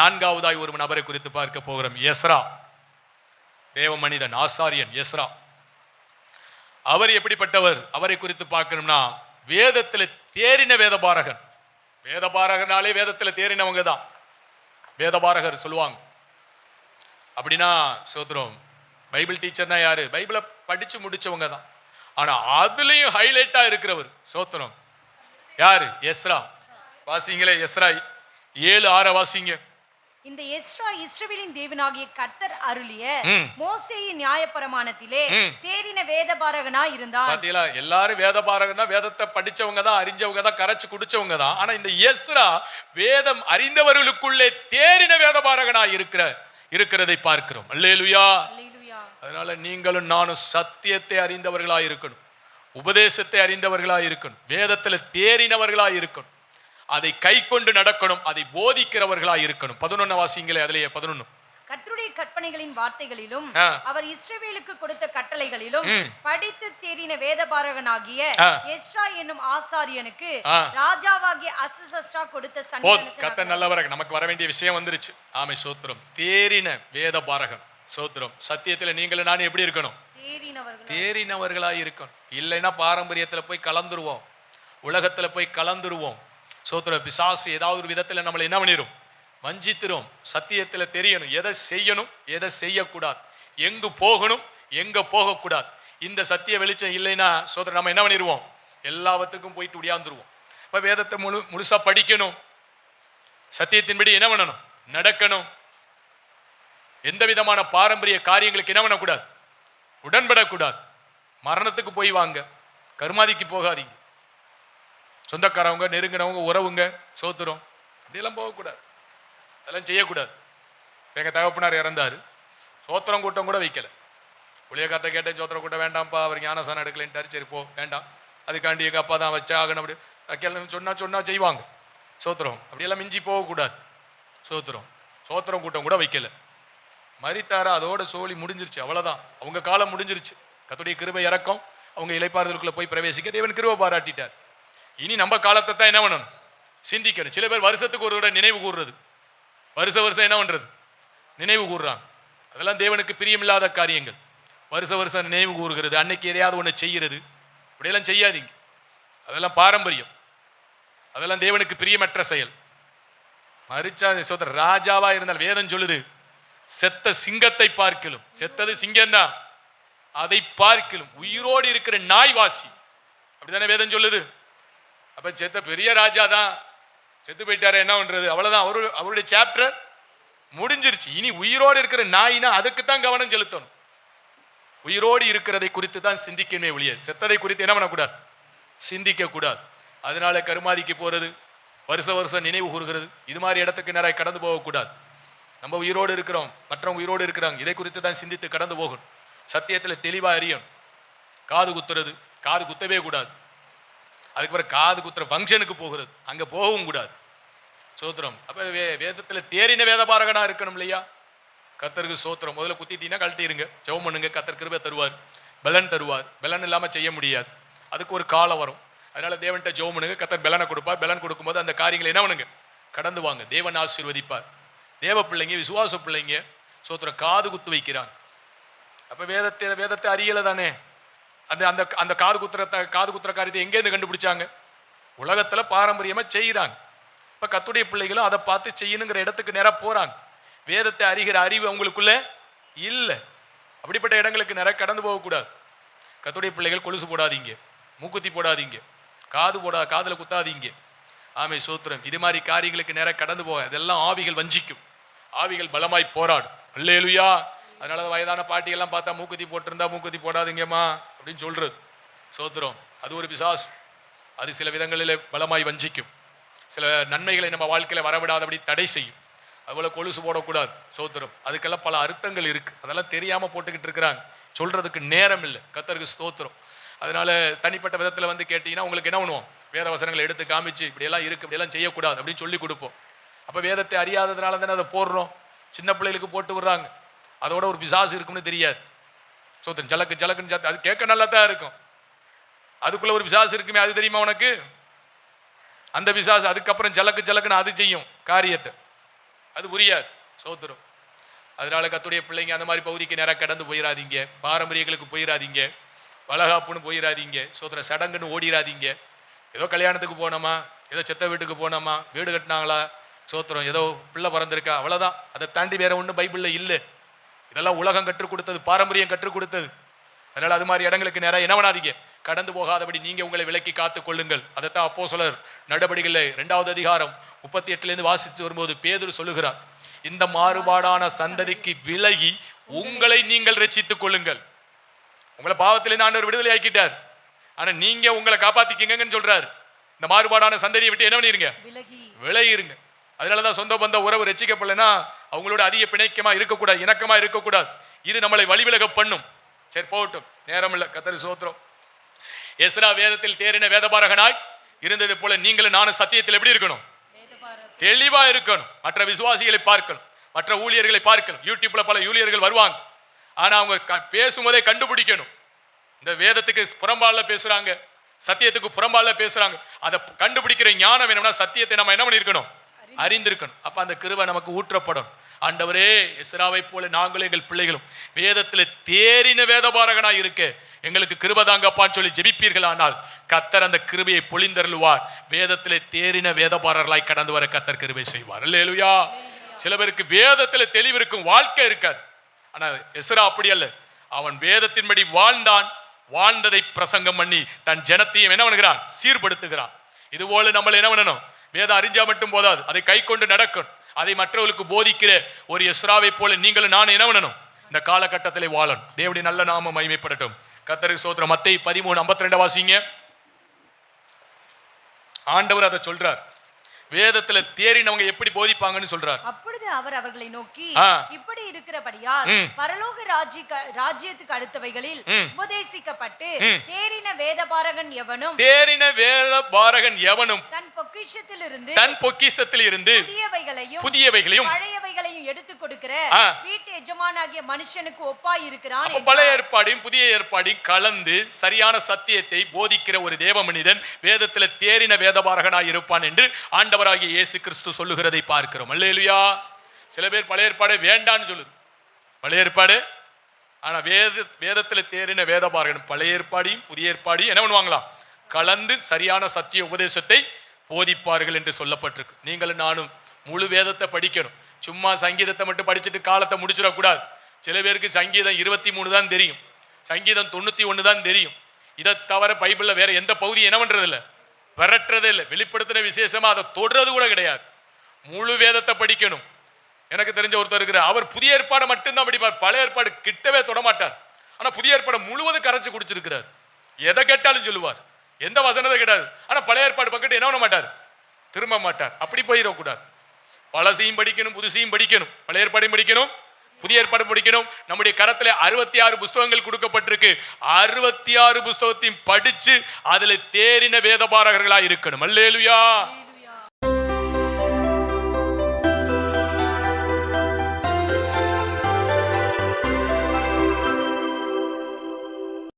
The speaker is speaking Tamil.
நான்காவதாய் ஒரு நபரை குறித்து பார்க்க போகிறோம். எஸ்ரா. தேவ மனிதன் ஆசாரியன் எஸ்ரா. அவர் எப்படிப்பட்டவர்? அவரை குறித்து பார்க்கணும்னா வேதத்தில் தேறின வேதபாரகன். வேதபாரகனாலே வேதத்தில் தேறினவங்க தான். வேதபாரகர் சொல்லுவாங்க. அப்படின்னா சோத்ரம் பைபிள் டீச்சர்னா யாரு? பைபிளை படிச்சு முடிச்சவங்க தான். ஆனா அதுலயும் ஹைலைட்டா இருக்கிறவர் சோத்திரம் யாரு? எஸ்ரா. வாசிங்களே எஸ்ரா. ஏழு ஆற வாசிங்க. இந்த எஸ்ரா இஸ்ரவேலின் தேவனாகிய கர்த்தர் அருளிய. மோசேயின் நியாயப்பிரமாணத்திலே. தேறின வேதபாரகனா இருந்தான் பாத்தீங்களா? எல்லாரும் வேத பாரகன்னா வேதத்தை படிச்சவங்க தான் அறிஞ்சவங்க தான் கரைச்சு குடிச்சவங்க தான் ஆனா இந்த எஸ்ரா வேதம் அறிந்தவர்களுக்குள்ளே தேறின வேத பாரகனா இருக்கிற இருக்கிறதை பார்க்கிறோம். அல்லேலுயா. அதனால நீங்களும் நானும் சத்தியத்தை அறிந்தவர்களாய் இருக்கணும் உபதேசத்தை அறிந்தவர்களாய் இருக்கணும் வேதத்துல தேறினவர்களாய் இருக்கணும் அதை கை கொண்டு நடக்கணும் அதை போதிக்கிறவர்களாய் இருக்கணும். பதினொன்னு வாசிங்களே அதுலயே பதினொன்னு. கர்த்தருடைய கற்பனைகளின் வார்த்தைகளிலும். அவர் இஸ்ரவேலுக்கு கொடுத்த கட்டளைகளிலும். படித்து தேறின வேதபாரகனாகிய. எஸ்ரா என்னும் ஆசாரியனுக்கு. ராஜாவாகிய அசசஸ்டா கொடுத்த சன்னிதானத்தினாக. கத்த நல்லவரக நமக்கு வர வேண்டிய விஷயம் வந்துருச்சு. ஆமை சோத்திரம். தேறின வேத பாரகன் சோத்திரம். சத்தியத்துல நீங்களும் நானும் எப்படி இருக்கணும்? தேறினவர்கள் இருக்கணும். இல்லைன்னா பாரம்பரியத்துல போய் கலந்துருவோம். உலகத்துல போய் கலந்துருவோம். சோத்திர பிசாசு ஏதாவது ஒரு விதத்தில் நம்மளை என்ன பண்ணிடும் வஞ்சித்திரும். சத்தியத்தில் தெரியணும். எதை செய்யணும்? எதை செய்யக்கூடாது? எங்கு போகணும்? எங்கே போகக்கூடாது? இந்த சத்திய வெளிச்சம் இல்லைன்னா சோதர நம்ம என்ன பண்ணிடுவோம் எல்லாவத்துக்கும் போயிட்டு உடையாந்துருவோம் இப்போ வேதத்தை முழு முழுசாக படிக்கணும். சத்தியத்தின்படி என்ன பண்ணணும்? நடக்கணும். எந்த விதமான பாரம்பரிய காரியங்களுக்கு என்ன பண்ணக்கூடாது? உடன்படக்கூடாது. மரணத்துக்கு போய் வாங்க. கருமாதிக்கு போகாதீங்க. சொந்தக்காரவங்க நெருங்கினவங்க உறவுங்க சோத்துரும் அப்படியெல்லாம் போகக்கூடாது. அதெல்லாம் செய்யக்கூடாது. எங்கள் தகப்பனார் இறந்தாரு. சோத்திரம் கூட்டம் கூட வைக்கல. ஊழியக்கார்ட்ட கேட்டேன் சோத்திரம் கூட்டம் வேண்டாம்ப்பா அவர் ஞானசானம் எடுக்கலைன்ட்டாரு. சரி போ வேண்டாம். அதுக்காண்டி எங்கள் அப்பா தான் வச்சா ஆகணும். அப்படி வைக்கலன்னு சொன்னால் சொன்னால் செய்வாங்க. சோத்திரம் அப்படியெல்லாம் மிஞ்சி போகக்கூடாது. சோத்திரம் சோத்திரம் கூட்டம் கூட வைக்கலை. மறித்தாரா அதோட சோழி முடிஞ்சிருச்சு அவ்வளோதான் அவங்க காலம் முடிஞ்சிருச்சு. கத்துடைய கிருபை இறக்கம். அவங்க இலைப்பாறுதலுக்குள்ளே போய் பிரவேசிக்க தேவன் கிருபை பாராட்டிட்டார். இனி நம்ம காலத்தை தான் என்ன பண்ணணும்? சிந்திக்கணும். சில பேர் வருஷத்துக்கு ஒரு தடவை நினைவு கூறுறது. வருஷ வருஷம் என்ன பண்ணுறது நினைவு கூறுறாங்க. அதெல்லாம் தேவனுக்கு பிரியமில்லாத காரியங்கள். வருஷ வருஷம் நினைவு கூறுகிறது. அன்னைக்கு எதையாவது ஒன்று செய்கிறது. இப்படியெல்லாம் செய்யாதீங்க. அதெல்லாம் பாரம்பரியம். அதெல்லாம் தேவனுக்கு பிரியமற்ற செயல். மரிச்சா சோதர ராஜாவாக இருந்தால் வேதம் சொல்லுது செத்த சிங்கத்தை பார்க்கலும். செத்தது சிங்கம்தான். அதை பார்க்கலும். உயிரோடு இருக்கிற நாய் வாசி. அப்படிதானே வேதம் சொல்லுது? அப்போ செத்த பெரிய ராஜா தான். செத்து போயிட்டாரு என்ன பண்றது? அவ்வளோதான் அவரு அவருடைய சாப்டர் முடிஞ்சிருச்சு. இனி உயிரோடு இருக்கிற நாயினா அதுக்கு தான் கவனம் செலுத்தணும். உயிரோடு இருக்கிறதை குறித்து தான் சிந்திக்கணுமே ஒழிய செத்ததை குறித்து என்ன பண்ணக்கூடாது? சிந்திக்க கூடாது அதனால கருமாதிக்கு போறது வருஷ வருஷம் நினைவு கூறுகிறது. இது மாதிரி இடத்துக்கு நிறைய கடந்து போகக்கூடாது. நம்ம உயிரோடு இருக்கிறோம் மற்றவங்க உயிரோடு இருக்கிறாங்க இதை குறித்து தான் சிந்தித்து கடந்து போகணும். சத்தியத்தில் தெளிவாக அறியணும். காது குத்துறது காது குத்தவே கூடாது. அதுக்கப்புறம் காது குத்துற ஃபங்க்ஷனுக்கு போகிறது. அங்க போகவும் கூடாது. சோத்திரம். அப்ப வே வேதத்துல தேறின வேதபாரகனா இருக்கணும் இல்லையா? கத்தருக்கு சோத்திரம். முதல்ல குத்திட்டீங்கன்னா கழட்டிருங்க. ஜெபம் பண்ணுங்க. கத்தர் கிருபை தருவார். பலன் தருவார். பலன் இல்லாம செய்ய முடியாது. அதுக்கு ஒரு காலம் வரும். அதனால தேவன்கிட்ட ஜெபம் பண்ணுங்க. கத்தர் பலனை கொடுப்பார். பலன் கொடுக்கும்போது அந்த காரியங்களை என்ன பண்ணுங்க? கடந்து வாங்க. தேவன் ஆசீர்வதிப்பார். தேவ பிள்ளைங்க விசுவாச பிள்ளைங்க சோத்திரம் காது குத்து வைக்கிறாங்க. அப்ப வேதத்தை வேதத்தை அறியலை தானே? அந்த அந்த அந்த காது குத்துற காது குத்துற காரியத்தை எங்கேருந்து கண்டுபிடிச்சாங்க? உலகத்தில் பாரம்பரியமாக செய்கிறாங்க இப்போ கத்துடைய பிள்ளைகளும் அதை பார்த்து செய்யணுங்கிற இடத்துக்கு நேராக போகிறாங்க வேதத்தை அறிகிற அறிவு அவங்களுக்குள்ளே இல்லை. அப்படிப்பட்ட இடங்களுக்கு நிறைய கடந்து போகக்கூடாது கத்துடைய பிள்ளைகள் கொலுசு போடாதீங்க மூக்குத்தி போடாதீங்க காது போடா காதில் குத்தாதீங்க. ஆமை சோத்திரம். இது மாதிரி காரியங்களுக்கு நேராக கடந்து போக இதெல்லாம் ஆவிகள் வஞ்சிக்கும். ஆவிகள் பலமாய் போராடும். அல்லேலுயா. அதனால வயதான பாட்டியெல்லாம் பார்த்தா மூக்குத்தி போட்டிருந்தா மூக்குத்தி போடாதீங்கம்மா. அப்படின்னு சொல்கிறது சோத்திரம். அது ஒரு பிசாஸ். அது சில விதங்களில் பலமாய் வஞ்சிக்கும். சில நன்மைகளை நம்ம வாழ்க்கையில வரவிடாதபடி தடை செய்யும். அவ்வளோ கொலுசு போடக்கூடாது. சோத்திரம். அதுக்கெல்லாம் பல அர்த்தங்கள் இருக்குது அதெல்லாம் தெரியாமல் போட்டுக்கிட்டு இருக்கிறாங்க. சொல்கிறதுக்கு நேரம் இல்லை. கத்தருக்கு ஸ்தோத்திரம். அதனால் தனிப்பட்ட விதத்தில் வந்து கேட்டிங்கன்னா உங்களுக்கு என்ன பண்ணுவோம்? வேத வசனங்களை எடுத்து காமிச்சு இப்படியெல்லாம் இருக்குது இப்படியெல்லாம் செய்யக்கூடாது அப்படின்னு சொல்லி கொடுப்போம். அப்போ வேதத்தை அறியாததுனால தானே அதை போடுறோம். சின்ன பிள்ளைகளுக்கு போட்டு விடுறாங்க. அதோட ஒரு பிசாசு இருக்குன்னு தெரியாது. சோத்திரம் ஜலக்கு ஜலக்குன்னு சத்து அது கேட்க நல்லா தான் இருக்கும். அதுக்குள்ள ஒரு பிசாசு இருக்குமே அது தெரியுமா உனக்கு? அந்த பிசாசு அதுக்கப்புறம் ஜலக்கு ஜலக்குன்னு அது செய்யும் காரியத்தை. அது புரியாது சோத்துரும். அதனால கத்துடைய பிள்ளைங்க அந்த மாதிரி பகுதிக்கு நேராக கடந்து போயிடாதீங்க பாரம்பரியங்களுக்கு போயிடாதீங்க வளகாப்புன்னு போயிடாதீங்க சோத்திர சடங்குன்னு ஓடிடாதீங்க ஏதோ கல்யாணத்துக்கு போனோமா? ஏதோ செத்த வீட்டுக்கு போனோமா? வீடு கட்டினாங்களா? சோத்திரம். ஏதோ பிள்ளை பிறந்திருக்கா? அவ்வளோதான் அதை தாண்டி வேற ஒன்றும் பைபிளில் இல்லை. இதெல்லாம் உலகம் கற்றுக் கொடுத்தது பாரம்பரியம் கற்றுக் கொடுத்தது. அதனால அது மாதிரி இடங்களுக்கு நேரம் என்ன பண்ணாதீங்க. கடந்து போகாதபடி நீங்க உங்களை விலக்கி காத்துக் கொள்ளுங்கள். அதைத்தான் அப்போ சொல்லர் நடவடிக்கையில் ரெண்டாவது அதிகாரம் முப்பத்தி எட்டுலேருந்து வாசித்து வரும்போது பேதுரு சொல்லுகிறார் இந்த மாறுபாடான சந்ததிக்கு விலகி உங்களை நீங்கள் ரட்சித்துக் கொள்ளுங்கள். உங்களை பாவத்திலிருந்து ஆண்டவர் விடுதலை ஆக்கிட்டார். ஆனா நீங்க உங்களை காப்பாத்திக்கிங்கன்னு சொல்றாரு. இந்த மாறுபாடான சந்ததியை விட்டு என்ன பண்ணிருங்க? விலகி. விலகிருங்க. அதனால தான் சொந்த பந்த உறவு ரசிக்கப்படலைன்னா அவங்களோட அதிக பிணைக்கமா இருக்கக்கூடாது இணக்கமா இருக்கக்கூடாது. இது நம்மளை வழிவிலக பண்ணும். சரி போகட்டும். நேரம் இல்லை. கத்தரி சோத்திரம். எஸ்ரா வேதத்தில் தேறின வேதபாரகனாய் இருந்தது போல நீங்களும் நானும் சத்தியத்தில் எப்படி இருக்கணும்? தெளிவா இருக்கணும். மற்ற விசுவாசிகளை பார்க்கணும். மற்ற ஊழியர்களை பார்க்கணும். யூடியூப்ல பல ஊழியர்கள் வருவாங்க. ஆனா அவங்க க- பேசும்போதே கண்டுபிடிக்கணும். இந்த வேதத்துக்கு புறம்பால பேசுறாங்க. சத்தியத்துக்கு புறம்பால பேசுறாங்க. அதை கண்டுபிடிக்கிற ஞானம் வேணும்னா சத்தியத்தை நம்ம என்ன பண்ணிருக்கணும் அறிந்திருக்கணும். அப்ப அந்த கிருவை நமக்கு ஊற்றப்படும். ஆண்டவரே இஸ்ராவை போல நாங்களும் எங்கள் பிள்ளைகளும் வேதத்துல தேறின வேதபாரகனா இருக்க எங்களுக்கு கிருபை தாங்கப்பான்னு சொல்லி ஜெபிப்பீர்கள். ஆனால் கத்தர் அந்த கிருபையை பொழிந்தருள்வார். வேதத்தில் தேறின வேதபாரர்களாய் கடந்து வர கத்தர் கிருபை செய்வார். இல்லையா சில பேருக்கு வேதத்துல தெளிவு இருக்கும் வாழ்க்கை இருக்காது. ஆனா எஸ்ரா அப்படி அல்ல. அவன் வேதத்தின்படி வாழ்ந்தான். வாழ்ந்ததை பிரசங்கம் பண்ணி தன் ஜனத்தையும் என்ன பண்ணுகிறான்? சீர்படுத்துகிறான். இதுபோல நம்மளை என்ன பண்ணணும்? வேதம் அறிஞ்சா மட்டும் போதாது. அதை கை கொண்டு நடக்கணும். அதை மற்றவர்களுக்கு போதிக்கிற ஒரு எஸ்ராவை போல நீங்களும் நானும் என்ன பண்ணணும்? இந்த காலகட்டத்திலே வாழணும். தேவடி நல்ல நாம மகிமைப்படட்டும். கத்தருக்கு சோத்திரம். மத்தை பதிமூணு ஐம்பத்தி ரெண்டு வாசிங்க. ஆண்டவர் அதை சொல்றார். வேதத்துல தேறினவங்க எப்படி போதிப்பாங்கன்னு சொல்றார் அப்பொழுது அவர் அவர்களை நோக்கி. இப்படி இருக்கிறபடியால். பரலோக ராஜ்ய ராஜ்யத்துக்கு அடுத்தவைகளில். உபதேசிக்கப்பட்டு. தேறின வேதபாரகன் எவனும் தேறின வேத பாரகன் எவனும் தன் பொக்கிஷத்திலிருந்து தன் பொக்கிஷத்தில் இருந்து புதியவைகளையும் புதியவைகளையும் பழையவைகளையும் எடுத்துக் கொடுக்கிற. வீட்டு எஜமானாகிய மனுஷனுக்கு ஒப்பாய் இருக்கிறான் பழைய ஏற்பாடையும் புதிய ஏற்பாடையும் கலந்து சரியான சத்தியத்தை போதிக்கிற ஒரு தேவ மனிதன் வேதத்துல தேறின வேதபாரகனாய் இருப்பான் என்று ஆண்டவராகிய இயேசு கிறிஸ்து சொல்லுகிறதை பார்க்கிறோம். அல்லேலுயா. சில பேர் பழைய ஏற்பாடை வேண்டான்னு சொல்லுது. பழைய ஏற்பாடு? ஆனா வேத வேதத்துல தேறின வேதபாரகன் பழைய ஏற்பாடையும் புதிய ஏற்பாடையும் என்ன பண்ணுவாங்களாம் கலந்து சரியான சத்திய உபதேசத்தை போதிப்பார்கள் என்று சொல்லப்பட்டிருக்கு. நீங்களும் நானும் முழு வேதத்தை படிக்கணும். சும்மா சங்கீதத்தை மட்டும் படிச்சுட்டு காலத்தை முடிச்சிடக்கூடாது. சில பேருக்கு சங்கீதம் இருபத்தி மூணு தான் தெரியும். சங்கீதம் தொண்ணூற்றி ஒன்று தான் தெரியும். இதை தவிர பைபிளில் வேற எந்த பகுதி என்ன பண்ணுறதில்ல இல்ல விரட்டுறதே இல்லை வெளிப்படுத்தின விசேஷமாக அதை தொடுறது கூட கிடையாது. முழு வேதத்தை படிக்கணும். எனக்கு தெரிஞ்ச ஒருத்தர் இருக்கிறார். அவர் புதிய ஏற்பாடை மட்டும்தான் படிப்பார். பழைய ஏற்பாடு கிட்டவே தொடமாட்டார். ஆனால் புதிய ஏற்பாடை முழுவதும் கரைச்சி குடிச்சிருக்கிறார். எதை கேட்டாலும் சொல்லுவார். எந்த வசனத்தை கிடையாது ஆனால் பழைய ஏற்பாடு பக்கத்து என்ன பண்ண மாட்டார்? திரும்ப மாட்டார். அப்படி போயிடக்கூடாது. பழசையும் படிக்கணும் புதுசையும் படிக்கணும். பழைய ஏற்பாடையும் படிக்கணும் புதிய ஏற்பாடு படிக்கணும். நம்முடைய கரத்துல அறுபத்தி ஆறு புஸ்தகங்கள் கொடுக்கப்பட்டிருக்கு. அறுபத்தி ஆறு புஸ்தகத்தையும் படிச்சு அதுல தேறின வேதபாரகர்களா இருக்கணும். அல்லேலுயா!